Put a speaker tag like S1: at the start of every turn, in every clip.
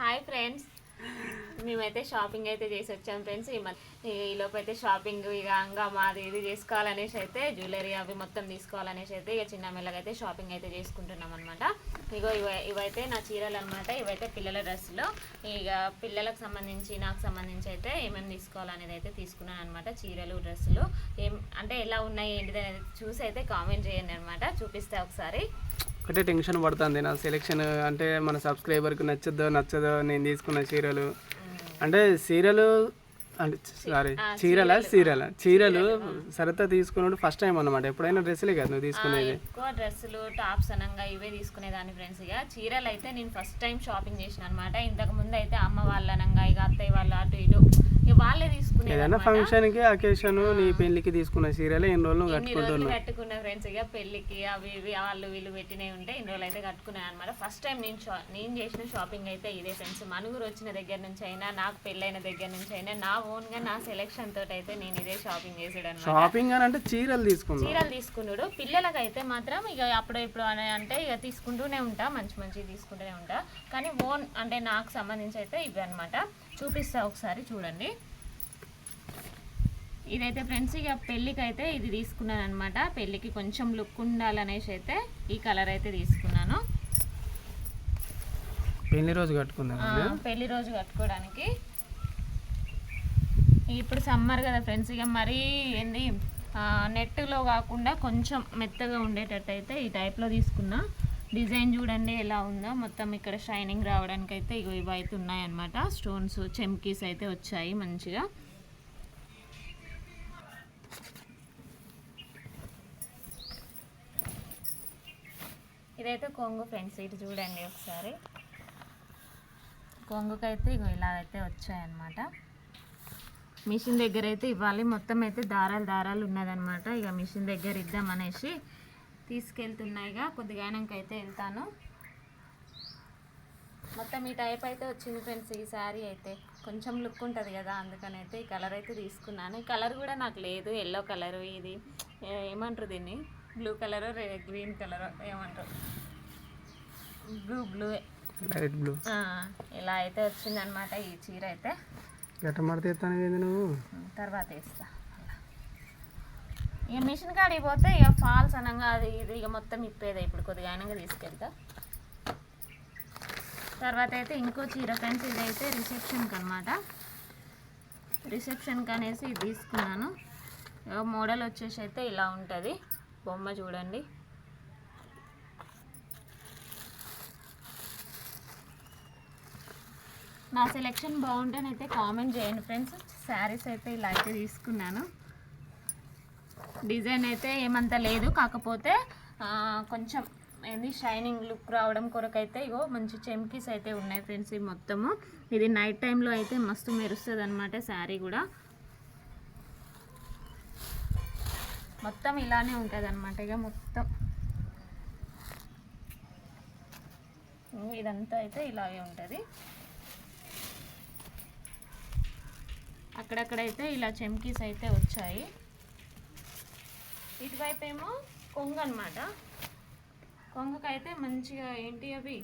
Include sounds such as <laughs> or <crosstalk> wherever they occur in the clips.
S1: Hi friends మేమైతే shopping అయితే చేసి వచ్చాం ఫ్రెండ్స్ ఈ మధ్య ఈ లోపైతే అయితే షాపింగ్ ఇక ఇంకా మాది ఇది చేసుకోవాలనేసి అయితే జ్యువెలరీ అవి మొత్తం తీసుకోవాలనేసి అయితే ఇక చిన్న మెల్లగా షాపింగ్ అయితే చేసుకుంటున్నాం అనమాట ఇగో ఇవ ఇవైతే నా చీరలు అనమాట ఇవైతే పిల్లల డ్రెస్సులు. ఇక పిల్లలకు సంబంధించి నాకు సంబంధించి అయితే ఏమేమి తీసుకోవాలనేది అయితే తీసుకున్నాను అనమాట చీరలు డ్రెస్సులు. ఏం అంటే ఎలా ఉన్నాయి ఏంటిది అనేది చూసి అయితే కామెంట్ చేయండి అనమాట చూపిస్తే ఒకసారి.
S2: ఒకటే టెన్షన్ పడుతుంది. నా సెలెక్షన్ అంటే మన సబ్స్క్రైబర్కి నచ్చదో నచ్చదో నేను తీసుకున్న చీరలు. అంటే చీరలు అంటే సారీ చీరల చీరల. చీరలు? సరిత తీసుకున్నాడు ఫస్ట్ టైం అన్నమాట. ఎప్పుడైనా డ్రెస్సులే కదా నువ్వు తీసుకునేది.
S1: ఎక్కువ డ్రెస్సులు టాప్స్ అనంగా ఇవే తీసుకునేదాన్ని ఫ్రెండ్స్ ఇక చీరలు అయితే నేను ఫస్ట్ టైం షాపింగ్ చేసిన అనమాట ఇంతకు ముందు అయితే అమ్మ వాళ్ళ అనంగా ఇక అత్తయ్య వాళ్ళు అటు ఇటు వాళ్ళే
S2: ఏదైనా ఫంక్షన్కి అకేషన్ నీ పెళ్ళికి తీసుకున్న చీరలే ఎన్ని రోజులు కట్టుకుంటున్నావు.
S1: కట్టుకున్న ఫ్రెండ్స్ ఇక పెళ్ళికి అవి ఇవి వాళ్ళు వీళ్ళు పెట్టినవి ఉంటే ఇన్ని రోజులు అయితే కట్టుకున్నాను అనమాట ఫస్ట్ టైం నేను షా నేను చేసిన షాపింగ్ అయితే ఇదే ఫ్రెండ్స్ మనుగురు వచ్చిన దగ్గర నుంచి అయినా నాకు పెళ్ళైన దగ్గర నుంచి అయినా నా ఓన్గా నా సెలెక్షన్ తోటి అయితే నేను ఇదే షాపింగ్ చేసాడు
S2: షాపింగ్ అని అంటే చీరలు తీసుకున్నావు
S1: చీరలు తీసుకున్నాడు. పిల్లలకి అయితే మాత్రం ఇక అప్పుడు ఇప్పుడు అని అంటే ఇక తీసుకుంటూనే ఉంటా మంచి మంచి తీసుకుంటూనే ఉంటా. కానీ ఓన్ అంటే నాకు సంబంధించి అయితే ఇవి అనమాట చూపిస్తా ఒకసారి చూడండి. ఇదైతే ఫ్రెండ్స్ ఇక పెళ్ళికి అయితే ఇది తీసుకున్నాను అనమాట పెళ్ళికి కొంచెం లుక్ ఉండాలనేసి అయితే ఈ కలర్ అయితే తీసుకున్నాను.
S2: పెళ్ళి రోజు కట్టుకుందాం
S1: ఆ, పెళ్ళి రోజు కట్టుకోవడానికి. ఇప్పుడు సమ్మర్ కదా ఫ్రెండ్స్ ఇక మరీ ఏంది నెట్లో కాకుండా కొంచెం మెత్తగా ఉండేటట్టు అయితే ఈ టైప్లో తీసుకున్నా. డిజైన్ చూడండి ఎలా ఉందో. మొత్తం ఇక్కడ షైనింగ్ రావడానికి అయితే ఇగో ఇవి అయితే ఉన్నాయన్నమాట. స్టోన్స్ చెమ్కీస్ అయితే వచ్చాయి మంచిగా. ఇదైతే కొంగు ఫ్రెండ్స్ ఇటు చూడండి ఒకసారి. కొంగుకైతే ఇగో ఇలా అయితే వచ్చాయన్నమాట. మిషన్ దగ్గర అయితే ఇవ్వాలి. మొత్తం అయితే దారాలు దారాలు ఉన్నదన్నమాట. ఇక మిషన్ దగ్గర ఇద్దామనేసి తీసుకెళ్తున్నాయిగా. కొద్దిగా అయినాక అయితే వెళ్తాను. మొత్తం ఈ టైప్ అయితే వచ్చింది ఫ్రెండ్స్ ఈ శారీ అయితే. కొంచెం లుక్ ఉంటుంది కదా అందుకని అయితే ఈ కలర్ అయితే తీసుకున్నాను. ఈ కలర్ కూడా నాకు లేదు ఎల్లో కలర్ ఇది ఏమంటారు దీన్ని? బ్లూ కలర్ గ్రీన్ కలర్ ఏమంటారు? బ్లూ బ్లూ
S2: లైట్ బ్లూ
S1: ఇలా అయితే వచ్చిందనమాట ఈ చీర అయితే.
S2: మడతేస్తాను ఏంది నువ్వు?
S1: తర్వాత వేస్తా. ఇక మిషన్ కాడికి పోతే ఇక ఫాల్స్ అనగా అది ఇది ఇక మొత్తం ఇప్పేదే ఇప్పుడు కొద్దిగా అయినాక తీసుకెళ్తా. తర్వాత అయితే ఇంకో చీర ఫ్రెండ్స్ ఇదైతే రిసెప్షన్కి అనమాట రిసెప్షన్కి అనేసి ఇది తీసుకున్నాను. మోడల్ వచ్చేసి అయితే ఇలా ఉంటుంది. బొమ్మ చూడండి. నా సెలెక్షన్ బాగుంటేనైతే కామెంట్ చేయండి ఫ్రెండ్స్. శారీస్ అయితే ఇలా అయితే తీసుకున్నాను. డిజైన్ అయితే ఏమంత లేదు. కాకపోతే కొంచెం ఏంది షైనింగ్ లుక్ రావడం కొరకైతే ఇగో మంచి చెమ్కీస్ అయితే ఉన్నాయి ఫ్రెండ్స్ ఈ మొత్తము. ఇది నైట్ టైంలో అయితే మస్తు మెరుస్తుంది అనమాట శారీ కూడా. మొత్తం ఇలానే ఉంటుంది అనమాట ఇక మొత్తం ఇదంతా అయితే ఇలాగే ఉంటుంది. అక్కడక్కడైతే ఇలా చెమ్కీస్ అయితే వచ్చాయి. ఇటువైపు ఏమో కొంగ అనమాట కొంగకైతే మంచిగా ఏంటి అవి?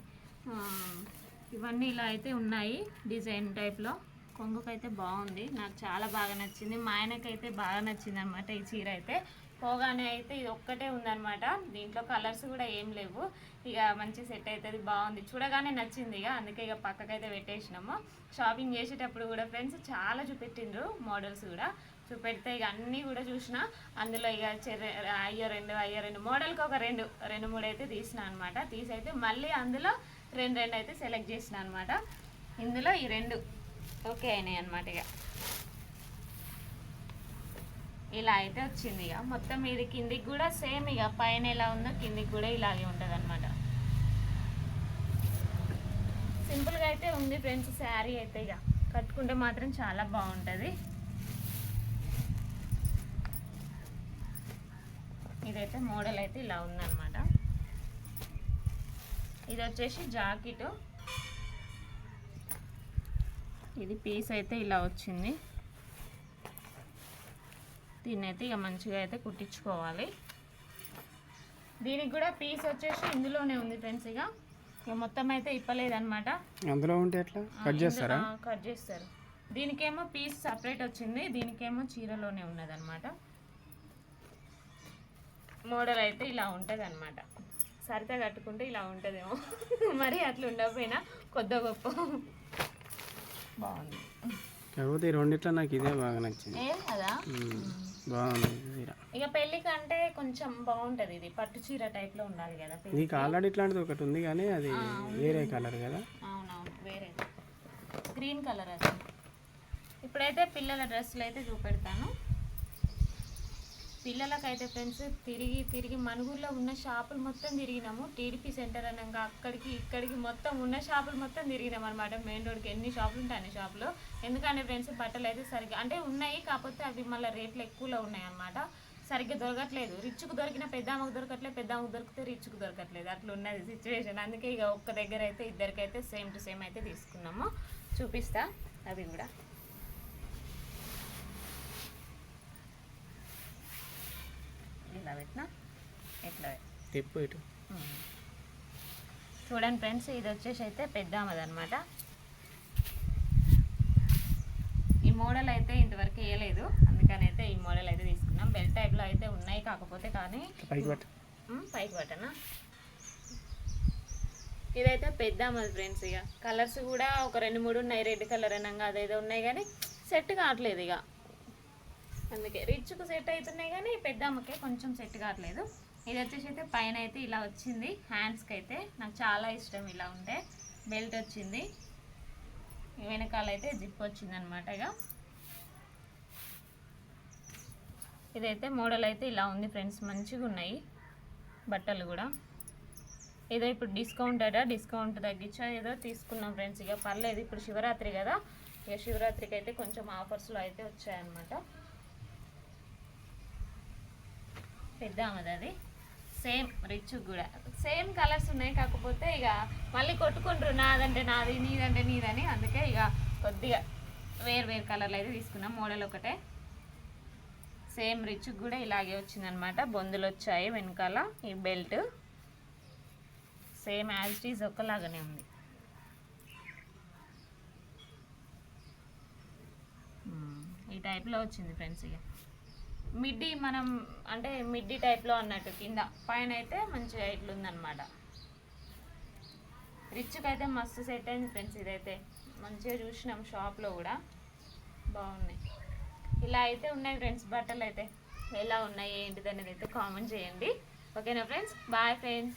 S1: ఇవన్నీ ఇలా అయితే ఉన్నాయి డిజైన్ టైప్లో కొంగుకైతే బాగుంది. నాకు చాలా బాగా నచ్చింది. మా ఆయనకైతే బాగా నచ్చింది అనమాట ఈ చీర అయితే. పోగానే అయితే ఇది ఒక్కటే ఉందన్నమాట. దీంట్లో కలర్స్ కూడా ఏం లేవు. ఇక మంచి సెట్ అవుతుంది బాగుంది. చూడగానే నచ్చింది ఇక. అందుకే ఇక పక్కకైతే పెట్టేసినాము. షాపింగ్ చేసేటప్పుడు కూడా ఫ్రెండ్స్ చాలా చూపెట్టిండ్రు మోడల్స్ కూడా. చూపెడితే ఇక అన్నీ కూడా చూసిన అందులో ఇక అయ్యో రెండు అయ్యో రెండు మోడల్కి ఒక రెండు రెండు మూడు అయితే తీసిన అనమాట తీసి అయితే మళ్ళీ అందులో రెండు రెండు అయితే సెలెక్ట్ చేసిన అనమాట ఇందులో ఈ రెండు ఓకే అయినాయి అనమాట ఇక. ఇలా అయితే వచ్చింది ఇక. మొత్తం ఇది కిందికి కూడా సేమ్ ఇక. పైన ఎలా ఉందో కిందికి కూడా ఇలాగే ఉంటుంది అనమాట సింపుల్గా అయితే ఉంది ఫ్రెండ్స్ శారీ అయితే ఇక. కట్టుకుంటే మాత్రం చాలా బాగుంటుంది. ఇదైతే మోడల్ అయితే ఇలా ఉందన్నమాట. ఇది వచ్చేసి జాకెట్. ఇది పీస్ అయితే ఇలా వచ్చింది. దీన్ని అయితే ఇక మంచిగా అయితే కుట్టించుకోవాలి. దీనికి కూడా పీస్ వచ్చేసి ఇందులోనే ఉంది ఫ్రెండ్స్ ఇక. ఇక మొత్తం అయితే ఇప్పలేదన్నమాట.
S2: అందులో ఉంటే ఎట్లా? కట్ చేస్తారా?
S1: కట్ చేస్తారు. దీనికేమో పీస్ సపరేట్ వచ్చింది దీనికేమో చీరలోనే ఉన్నదన్నమాట. మోడల్ అయితే ఇలా ఉంటుంది అనమాట సరిత కట్టుకుంటే ఇలా ఉంటుందేమో. <laughs> మరి అట్లా ఉండకపోయినా కొద్ద గొప్ప. బాగుంది.
S2: కాకపోతే ఈ రెండిట్లో నాకు ఇదే బాగా నచ్చింది.
S1: ఏం కదా?
S2: బాగుంది చీర
S1: ఇక పెళ్ళి కంటే కొంచెం బాగుంటది ఇది. పట్టు చీర టైప్లో ఉండాలి కదా
S2: నీకు ఆల్రెడీ ఇట్లాంటిది ఒకటి ఉంది కానీ అది వేరే కలర్ కదా?
S1: అవునవును వేరే. గ్రీన్ కలర్ అది. ఇప్పుడైతే పిల్లల డ్రెస్సులు అయితే చూపెడతాను. పిల్లలకైతే ఫ్రెండ్స్ తిరిగి తిరిగి మనుగురులో ఉన్న షాపులు మొత్తం తిరిగినాము. టీడీపీ సెంటర్ అనగా అక్కడికి ఇక్కడికి మొత్తం ఉన్న షాపులు మొత్తం తిరిగినాం అనమాట మెయిన్ రోడ్కి ఎన్ని షాపులు ఉంటాయి అన్ని షాపులు. ఎందుకంటే ఫ్రెండ్స్ బట్టలు అయితే సరిగ్గా అంటే ఉన్నాయి కాకపోతే అవి మళ్ళీ రేట్లు ఎక్కువలో ఉన్నాయి అనమాట సరిగ్గా దొరకట్లేదు. రిచ్కు దొరికిన పెద్దామకు దొరకట్లేదు పెద్దామకు దొరికితే రిచ్కు దొరకట్లేదు. అట్లా ఉన్నది సిచ్యువేషన్ అందుకే ఇక ఒక్క దగ్గర అయితే ఇద్దరికైతే సేమ్ టు సేమ్ అయితే తీసుకున్నాము. చూపిస్తా. అవి కూడా. పెట్టినా.
S2: తిప్పు ఇటు.
S1: చూడండి ఫ్రెండ్స్ ఇది వచ్చేసి అయితే పెద్దామది అనమాట ఈ మోడల్ అయితే ఇంతవరకు వేయలేదు. అందుకని అయితే ఈ మోడల్ అయితే తీసుకున్నాం. బెల్ టైప్లో అయితే ఉన్నాయి కాకపోతే కానీ
S2: పైకి
S1: పట్టనా? ఇదైతే పెద్దామది ఫ్రెండ్స్ ఇక కలర్స్ కూడా ఒక రెండు మూడు ఉన్నాయి. రెడ్ కలర్ అనగా అదేదో ఉన్నాయి కానీ సెట్ కావట్లేదు ఇక అందుకే రిచ్కు సెట్ అవుతున్నాయి కానీ పెద్ద అమ్మకే కొంచెం సెట్ కావట్లేదు. ఇది వచ్చేసి అయితే పైన అయితే ఇలా వచ్చింది. హ్యాండ్స్కి అయితే నాకు చాలా ఇష్టం ఇలా ఉంటే. బెల్ట్ వచ్చింది. వెనకాల అయితే జిప్ వచ్చింది అనమాట ఇక. ఇదైతే మోడల్ అయితే ఇలా ఉంది ఫ్రెండ్స్ మంచిగా ఉన్నాయి బట్టలు కూడా. ఏదో ఇప్పుడు డిస్కౌంట్ అట డిస్కౌంట్ తగ్గించా ఏదో తీసుకున్నాం ఫ్రెండ్స్ ఇక పర్లేదు ఇప్పుడు శివరాత్రి కదా. ఇక శివరాత్రికి అయితే కొంచెం ఆఫర్స్లో అయితే వచ్చాయన్నమాట. పెద్ద ఆమెది అది. సేమ్ రిచ్ కూడా. సేమ్ కలర్స్ ఉన్నాయి కాకపోతే ఇక మళ్ళీ కొట్టుకుంటారు. నాదంటే నాది నీదంటే నీదని. అందుకే ఇక కొద్దిగా వేరు వేరు కలర్లు అయితే తీసుకున్నాం. మోడల్ ఒకటే. సేమ్ రిచ్ కూడా ఇలాగే వచ్చిందనమాట. బొందులు వచ్చాయి వెనకాల ఈ belt same as it is ఒకలాగానే ఉంది. Hmm. ఈ టైప్లో వచ్చింది ఫ్రెండ్స్ ఇక. మిడ్డీ మనం అంటే మిడ్డీ టైప్లో అన్నట్టు కింద. పైన అయితే మంచిగా ఇట్లుందనమాట ఉందన్నమాట రిచ్కి అయితే మస్తు సెట్ అయింది ఫ్రెండ్స్ ఇదైతే. మంచిగా చూసినాం షాప్లో కూడా. బాగున్నాయి. ఇలా అయితే ఉన్నాయి ఫ్రెండ్స్ బట్టలు అయితే ఎలా ఉన్నాయి ఏంటిది అనేది అయితే కామెంట్ చేయండి. ఓకేనా ఫ్రెండ్స్? Bye friends.